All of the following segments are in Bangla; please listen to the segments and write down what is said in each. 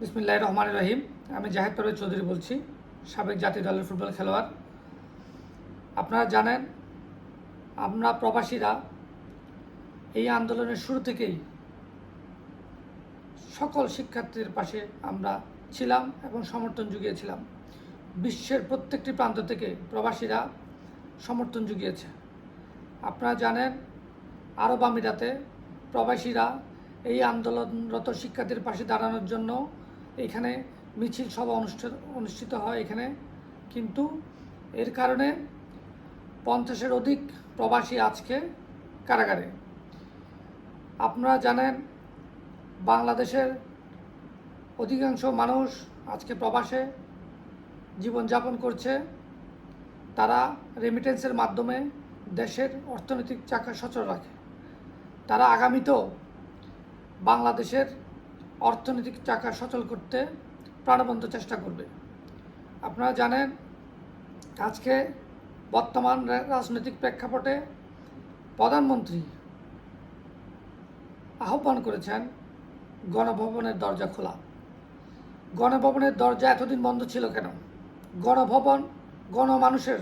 বিসমিল্লাহ রহমান রহিম। আমি জাহেদ পারভেজ চৌধুরী বলছি, সাবেক জাতীয় দলের ফুটবল খেলোয়াড়। আপনারা জানেন, আমরা প্রবাসীরা এই আন্দোলনের শুরু থেকেই সকল শিক্ষার্থীদের পাশে আমরা ছিলাম এবং সমর্থন জুগিয়েছিলাম। বিশ্বের প্রত্যেকটি প্রান্ত থেকে প্রবাসীরা সমর্থন জুগিয়েছে। আপনারা জানেন, আরব আমিরাতে প্রবাসীরা এই আন্দোলনরত শিক্ষার্থীর পাশে দাঁড়ানোর জন্য এখানে মিছিল সভা অনুষ্ঠিত অনুষ্ঠিত হয় এখানে। কিন্তু এর কারণে পঞ্চাশের অধিক প্রবাসী আজকে কারাগারে। আপনারা জানেন, বাংলাদেশের অধিকাংশ মানুষ আজকে প্রবাসে জীবনযাপন করছে। তারা রেমিটেন্সের মাধ্যমে দেশের অর্থনৈতিক চাকা সচল রাখে। তারা আগামীতেও বাংলাদেশের অর্থনৈতিক চাকা সচল করতে প্রাণবন্ত চেষ্টা করবে। আপনারা জানেন, আজকে বর্তমান রাজনৈতিক প্রেক্ষাপটে প্রধানমন্ত্রী আহ্বান করেছেন, গণভবনের দরজা খোলা। গণভবনের দরজা এতদিন বন্ধ ছিল কেন? গণভবন গণমানুষের,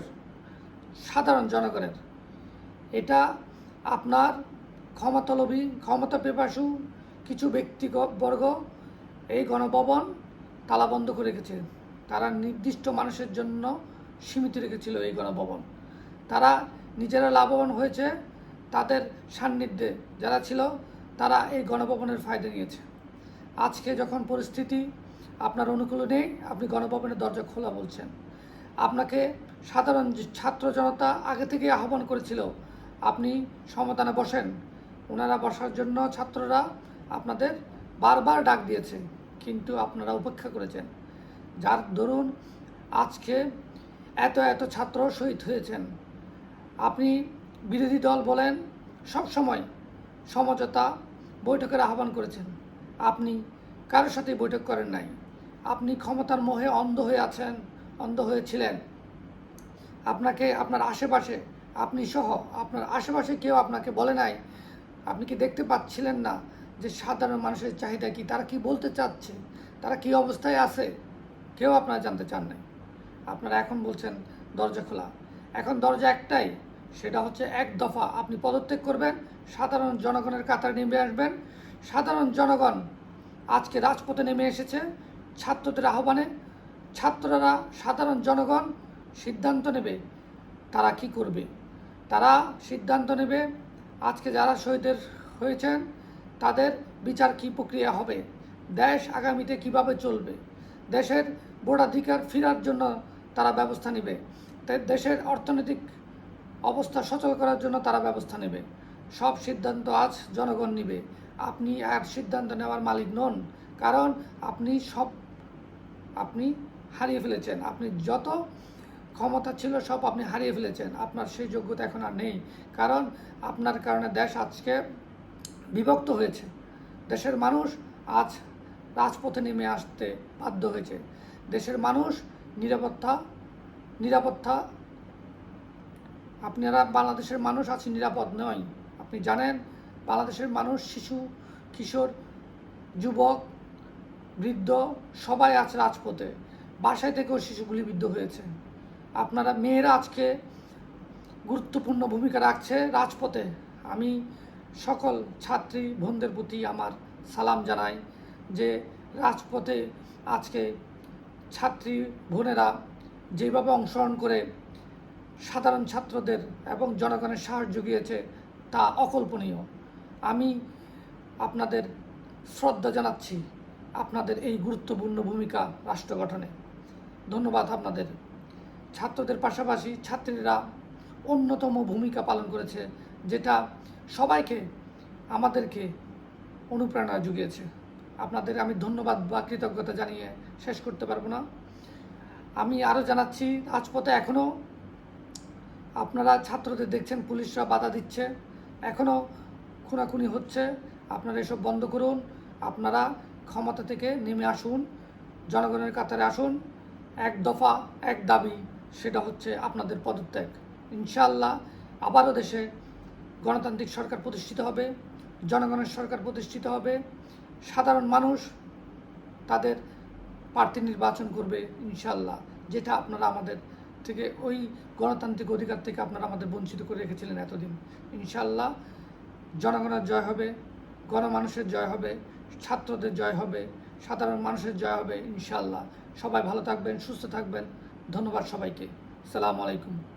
সাধারণ জনগণের। এটা আপনার ক্ষমতালোভী ক্ষমতা পেপাসু কিছু ব্যক্তিবর্গ এই গণভবন তালাবন্ধ করে রেখেছে। তারা নির্দিষ্ট মানুষের জন্য সীমিত রেখেছিল এই গণভবন। তারা নিজেরা লাভবান হয়েছে, তাদের সান্নিধ্যে যারা ছিল, তারা এই গণভবনের ফায়দা নিয়েছে। আজকে যখন পরিস্থিতি আপনার অনুকূলে নেই, আপনি গণভবনের দরজা খোলা বলছেন। আপনাকে সাধারণ ছাত্র জনতা আগে থেকে আহ্বান করেছিল, আপনি সমাধানে বসেন। ওনারা বসার জন্য ছাত্ররা আপনাদের বারবার ডাক দিয়েছে কিন্তু আপনারা উপেক্ষা করেছেন। যার দরুন আজকে এত এত ছাত্র শহীদ হয়েছেন। আপনি বিরোধী দল বলেন, সব সময় সমঝোতা বৈঠকের আহ্বান করেছেন। আপনি কারোর সাথে বৈঠক করেন নাই। আপনি ক্ষমতার মোহে অন্ধ হয়ে আছেন, অন্ধ হয়েছিলেন। আপনাকে, আপনার আশেপাশে, আপনি সহ, আপনার আশেপাশে কেউ আপনাকে বলে নাই। আপনি কি দেখতে পাচ্ছিলেন না? যে সাধারণ মানুষের চাহিদা কি, তারা কি বলতে চাচ্ছে, তারা কি অবস্থায় আছে, কেউ আপনারা জানতে চান নাই। আপনারা এখন বলছেন দরজা খোলা। এখন দরজা একটাই, সেটা হচ্ছে এক দফা আপনি পদত্যাগ করবেন, সাধারণ জনগণের কাতারে নেমে আসবেন। সাধারণ জনগণ আজকে রাজপথে নেমে এসেছে, ছাত্রদের আহ্বানে। ছাত্ররা, সাধারণ জনগণ সিদ্ধান্ত নেবে তারা কি করবে। তারা সিদ্ধান্ত নেবে, আজকে যারা শহীদের হয়েছেন তাদের বিচার কী প্রক্রিয়া হবে? দেশ আগামীতে কীভাবে চলবে? দেশের ভোটাধিকার ফেরার জন্য তারা ব্যবস্থা নেবে। দেশের অর্থনৈতিক অবস্থা সচল করার জন্য তারা ব্যবস্থা নেবে। সব সিদ্ধান্ত আজ জনগণ নেবে। আপনি আর সিদ্ধান্ত নেওয়ার মালিক নন, কারণ আপনি সব, আপনি হারিয়ে ফেলেছেন। আপনি যত ক্ষমতা ছিল সব আপনি হারিয়ে ফেলেছেন। আপনার সেই যোগ্যতা এখন আর নেই, কারণ আপনার কারণে দেশ আজকে বিভক্ত হয়েছে। দেশের মানুষ আজ রাজপথে নেমে আসতে বাধ্য হয়েছে। দেশের মানুষ নিরাপত্তা নিরাপত্তা, আপনারা বাংলাদেশের মানুষ আছে, নিরাপদ নয়। আপনি জানেন, বাংলাদেশের মানুষ শিশু, কিশোর, যুবক, বৃদ্ধ, সবাই আছে রাজপথে। বাসায় থেকেও শিশুগুলি বৃদ্ধ হয়েছে। আপনারা মেয়েরা আজকে গুরুত্বপূর্ণ ভূমিকা রাখছে রাজপথে। আমি সকল ছাত্রী বোনদের প্রতি আমার সালাম জানাই যে রাজপথে আজকে ছাত্রী বোনেরা যেভাবে অংশগ্রহণ করে সাধারণ ছাত্রদের এবং জনগণের সাহায্য গিয়েছে তা অকল্পনীয়। আমি আপনাদের শ্রদ্ধা জানাচ্ছি আপনাদের এই গুরুত্বপূর্ণ ভূমিকা রাষ্ট্র গঠনে। ধন্যবাদ আপনাদের। ছাত্রদের পাশাপাশি ছাত্রীরা অন্যতম ভূমিকা পালন করেছে, যেটা সবাইকে আমাদেরকে অনুপ্রেরণা জুগিয়েছে আপনাদের আমি ধন্যবাদ বা কৃতজ্ঞতা জানিয়ে শেষ করতে পারব না। আমি আরও জানাচ্ছি, রাজপথে এখনও আপনারা ছাত্রদের দেখছেন, পুলিশরা বাধা দিচ্ছে। এখনও খুনাখুনি হচ্ছে। আপনারা এসব বন্ধ করুন। আপনারা ক্ষমতা থেকে নেমে আসুন। জনগণের কাতারে আসুন। এক দফা, এক দাবি, সেটা হচ্ছে আপনাদের পদত্যাগ। ইনশাল্লাহ আবারও দেশে গণতান্ত্রিক সরকার প্রতিষ্ঠিত হবে, জনগণের সরকার প্রতিষ্ঠিত হবে, সাধারণ মানুষ তাদের প্রার্থী নির্বাচন করবে ইনশাল্লাহ যেটা আপনারা আমাদের থেকে ওই গণতান্ত্রিক অধিকার থেকে আপনারা আমাদের বঞ্চিত করে রেখেছিলেন এতদিন। ইনশাল্লাহ জনগণের জয় হবে, গণমানুষের জয় হবে, ছাত্রদের জয় হবে, সাধারণ মানুষের জয় হবে ইনশাল্লাহ সবাই ভালো থাকবেন, সুস্থ থাকবেন। ধন্যবাদ সবাইকে। সালাম আলাইকুম।